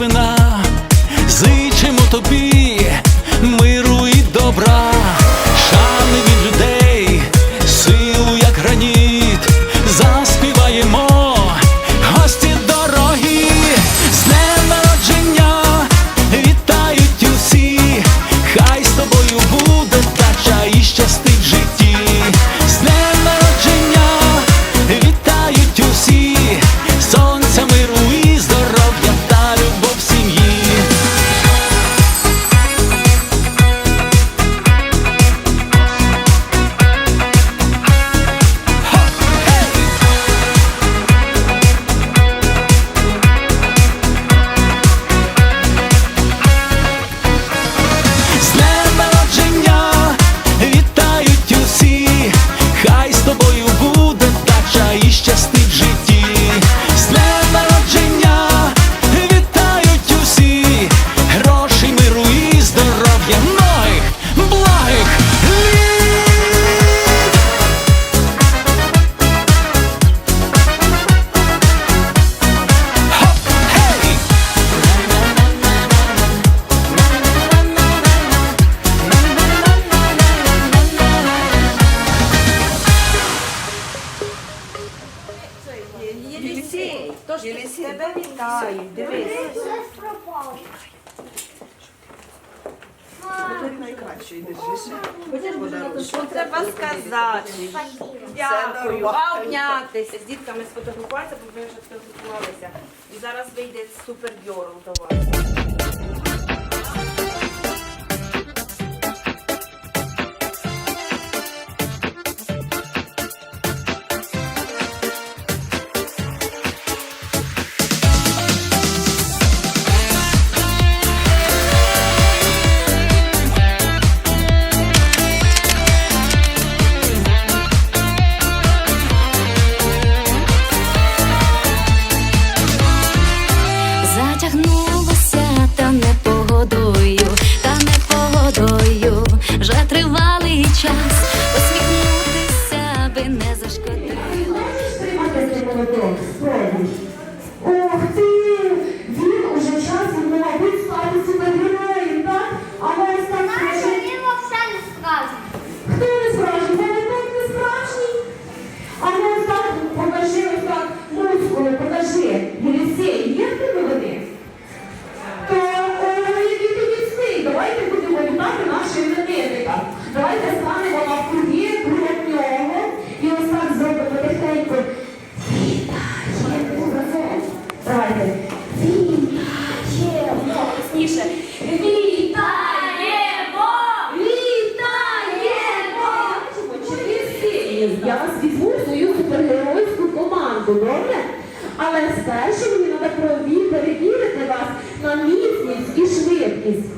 even the літає, дивись. Тут найкраще йдеш. Що треба сказати? Дякую. Обнятися. З дітками сфотографуватися, бо ми вже сфотографувалися. І зараз вийде супер до вас. торкнулося, та не спочатку. Але спершу мені треба перевірити вас на міцність і швидкість.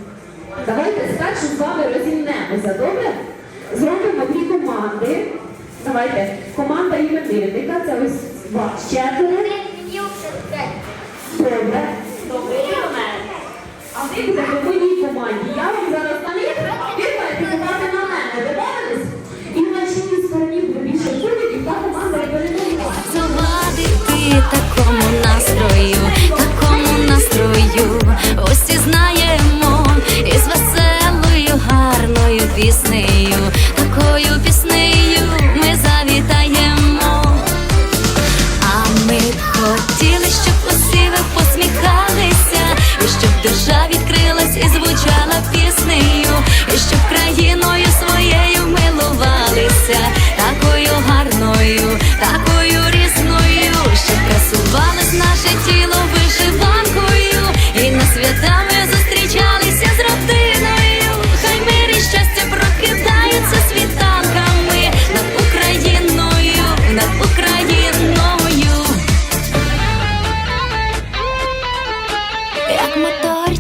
Давайте спершу з вами розімнемося, добре? Зробимо дві команди. Давайте, команда іменинника, це ось ваш четверо. Добре. Добре. А ви будете в моїй команді. Я вам зараз на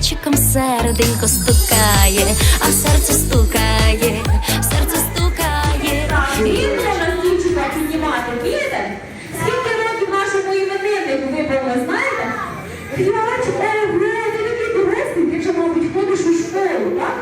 Пальчиком серденько стукає, а в серце стукає, в серце стукає. Він треба дівчина піднімати вітер. Скільки років нашому імениннику випало, знаєте? Ти бачиш, ти такий дорослий, ти вже, мабуть, ходиш у школу, так?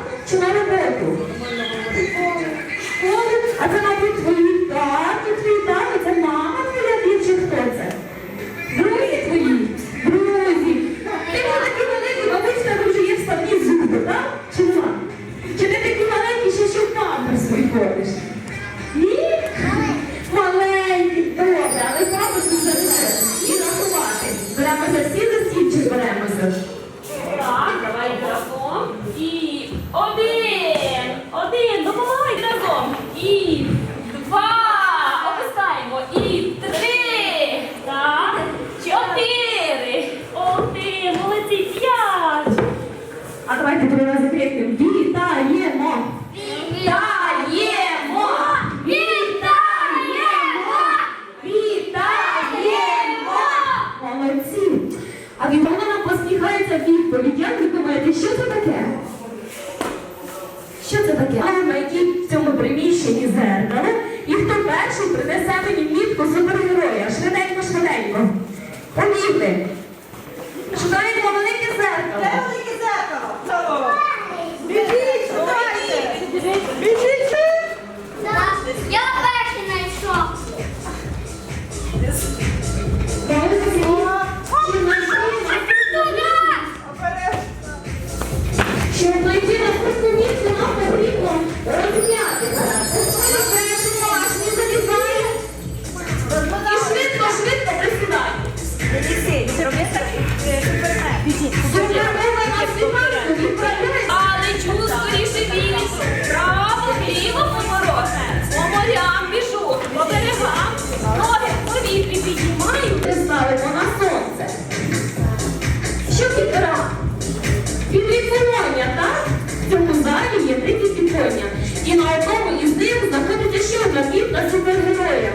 підкорення, так? В цьому залі є три підкорення. І на одному із них знаходиться ще одна квітка супергероя.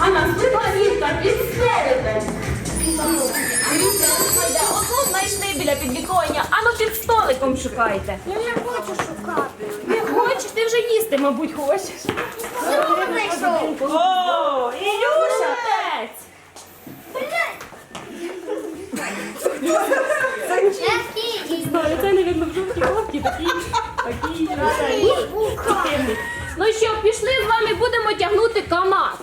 А наступна квітка під столиком. Одну знайшли біля підвіконня, а ну під столиком шукайте. Я не хочу шукати. Не хочеш, ти вже їсти, мабуть, хочеш. Знову знайшов. О, Ілюш! Знаю, це, навірно, в жовтій кофті такі, такі. Ну що, пішли з вами, будемо тягнути канат.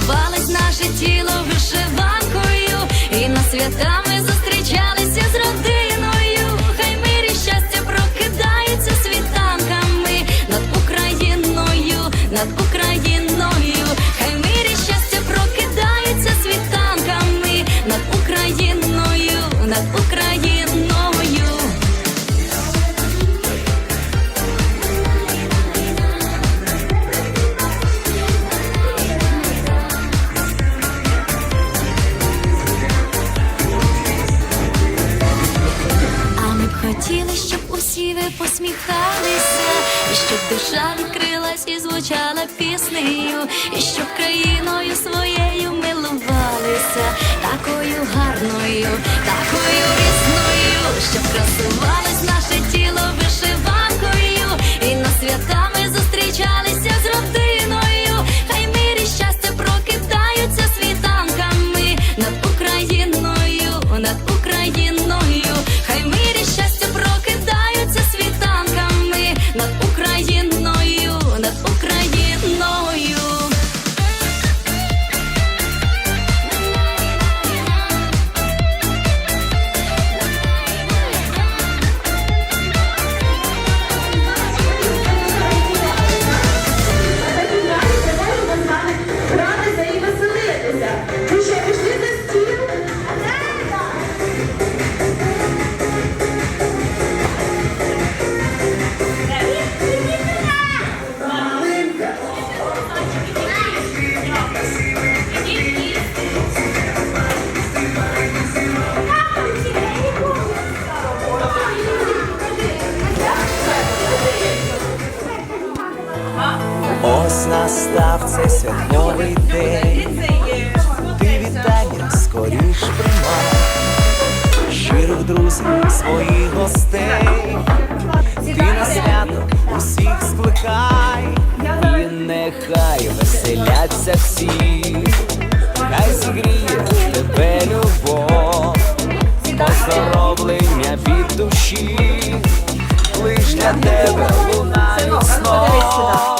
Щоб наше тіло вишиванкою, і на свята ми зустрічалися з родиною. Хай мир і щастя прокидається світанками над Україною, над Україною, хай мир і щастя прокидається світанками над Україною, над Україною. Гарною, такою різною, щоб красувалось наше тіло веселяться всі, хай зігріє тебе любов, поздоровлення від душі, лиш для тебе лунають знов.